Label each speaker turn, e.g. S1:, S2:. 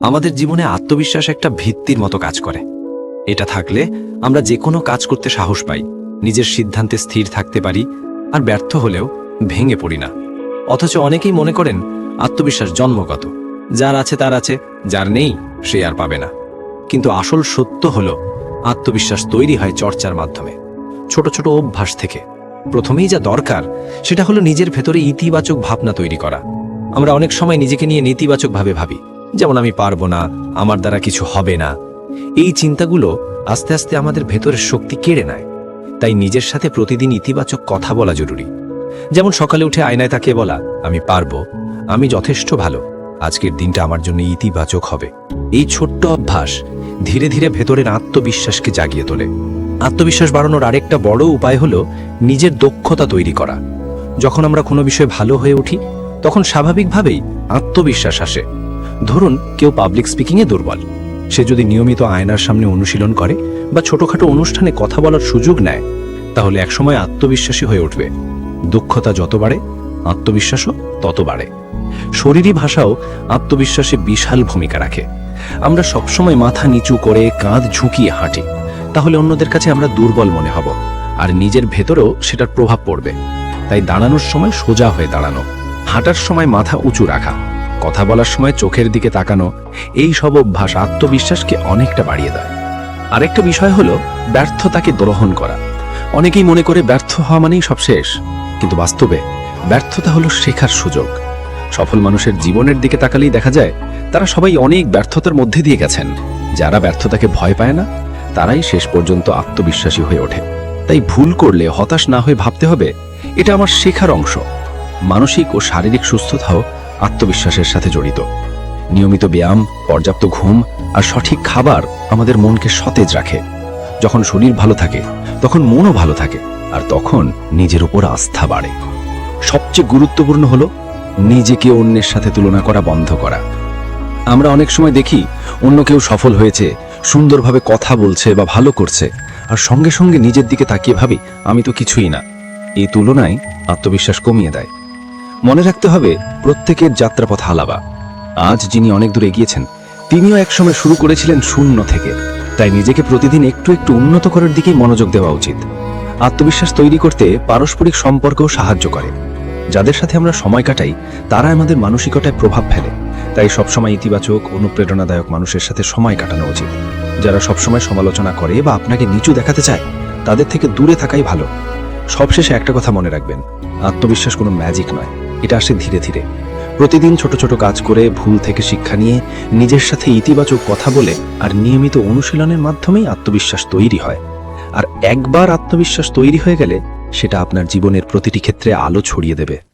S1: আমাদের জীবনে আত্মবিশ্বাস একটা ভিত্তির মতো কাজ করে। এটা থাকলে আমরা যে কোনো কাজ করতে সাহস পাই, নিজের সিদ্ধান্তে স্থির থাকতে পারি আর ব্যর্থ হলেও ভেঙে পড়ি না। অথচ অনেকেই মনে করেন আত্মবিশ্বাস জন্মগত, যার আছে তার আছে, যার নেই সে আর পাবে না। কিন্তু আসল সত্য হল আত্মবিশ্বাস তৈরি হয় চর্চার মাধ্যমে, ছোট ছোট অভ্যাস থেকে। প্রথমেই যা দরকার, সেটা হলো নিজের ভেতরে ইতিবাচক ভাবনা তৈরি করা। আমরা অনেক সময় নিজেকে নিয়ে নেতিবাচকভাবে ভাবি। যেমন আমি পারব না, আমার দ্বারা কিছু হবে না। এই চিন্তাগুলো আস্তে আস্তে আমাদের ভেতরের শক্তি কেড়ে নেয়। তাই নিজের সাথে প্রতিদিন ইতিবাচক কথা বলা জরুরি। যেমন সকালে উঠে আয়নায় তাকে বলা, আমি পারব, আমি যথেষ্ট ভালো, আজকের দিনটা আমার জন্য ইতিবাচক হবে। এই ছোট্ট অভ্যাস ধীরে ধীরে ভেতরের আত্মবিশ্বাসকে জাগিয়ে তোলে। আত্মবিশ্বাস বাড়ানোর আরেকটা বড় উপায় হলো নিজের দক্ষতা তৈরি করা। যখন আমরা কোনো বিষয়ে ভালো হয়ে উঠি, তখন স্বাভাবিকভাবেই আত্মবিশ্বাস আসে। ধরুন কেউ পাবলিক স্পিকিংয়ে দুর্বল। সে যদি নিয়মিত আয়নার সামনে অনুশীলন করে বা ছোটখাটো অনুষ্ঠানে কথা বলার সুযোগ নেয়, তাহলে একসময় আত্মবিশ্বাসী হয়ে উঠবে। দক্ষতা যত বাড়ে, আত্মবিশ্বাসও তত বাড়ে। শরীরী ভাষাও আত্মবিশ্বাসে বিশাল ভূমিকা রাখে। আমরা সবসময় মাথা নিচু করে কাঁধ ঝুঁকিয়ে হাঁটি। তাহলে অন্যদের কাছে আমরা দুর্বল মনে হব, আর নিজের ভেতরেও সেটার প্রভাব পড়বে। তাই দাঁড়ানোর সময় সোজা হয়ে দাঁড়ানো, হাঁটার সময় মাথা উঁচু রাখা। কথা বলার সময় চোখের দিকে তাকানো, এই সব অভ্যাস আত্মবিশ্বাসকে অনেকটা বাড়িয়ে দেয়। আরেকটা বিষয় হলো ব্যর্থতাকে গ্রহণ করা। অনেকেই মনে করে ব্যর্থ হওয়া মানেই সব শেষ। কিন্তু বাস্তবে ব্যর্থতা হলো শেখার সুযোগ। সফল মানুষের জীবনের দিকে তাকালেই দেখা যায়, তারা সবাই অনেক ব্যর্থতার মধ্যে দিয়ে গেছেন। যারা ব্যর্থতাকে ভয় পায় না, তারাই শেষ পর্যন্ত আত্মবিশ্বাসী হয়ে ওঠে। তাই ভুল করলে হতাশ না হয়ে ভাবতে হবে, এটা আমার শেখার অংশ। মানসিক ও শারীরিক সুস্থতাও আত্মবিশ্বাসের সাথে জড়িত। নিয়মিত ব্যায়াম, পর্যাপ্ত ঘুম আর সঠিক খাবার আমাদের মনকে সতেজ রাখে। যখন শরীর ভালো থাকে, তখন মনও ভালো থাকে আর তখন নিজের উপর আস্থা বাড়ে। সবচেয়ে গুরুত্বপূর্ণ হলো নিজেকে অন্যের সাথে তুলনা করা বন্ধ করা। আমরা অনেক সময় দেখি অন্য কেউ সফল হয়েছে, সুন্দরভাবে কথা বলছে বা ভালো করছে, আর সঙ্গে সঙ্গে নিজের দিকে তাকিয়ে ভাবি, আমি তো কিছুই না। এই তুলনায় আত্মবিশ্বাস কমিয়ে দেয়। মনে রাখতে হবে, প্রত্যেকের যাত্রাপথ আলাবা আজ যিনি অনেক দূর এগিয়েছেন, তিনিও একসময় শুরু করেছিলেন শূন্য থেকে। তাই নিজেকে প্রতিদিন একটু একটু উন্নত করার দিকেই মনোযোগ দেওয়া উচিত। আত্মবিশ্বাস তৈরি করতে পারস্পরিক সম্পর্কও সাহায্য করে। যাদের সাথে আমরা সময় কাটাই, তারা আমাদের মানসিকতায় প্রভাব ফেলে। তাই সবসময় ইতিবাচক, অনুপ্রেরণাদায়ক মানুষের সাথে সময় কাটানো উচিত। যারা সবসময় সমালোচনা করে বা আপনাকে নিচু দেখাতে চায়, তাদের থেকে দূরে থাকাই ভালো। সবশেষে একটা কথা মনে রাখবেন, আত্মবিশ্বাস কোনো ম্যাজিক নয়। এটা আসে ধীরে ধীরে। প্রতিদিন ছোট ছোট কাজ করে, ভুল থেকে শিক্ষা নিয়ে, নিজের সাথে ইতিবাচক কথা বলে আর নিয়মিত অনুশীলনের মাধ্যমেই আত্মবিশ্বাস তৈরি হয়। আর একবার আত্মবিশ্বাস তৈরি হয়ে গেলে সেটা আপনার জীবনের প্রতিটি ক্ষেত্রে আলো ছড়িয়ে দেবে।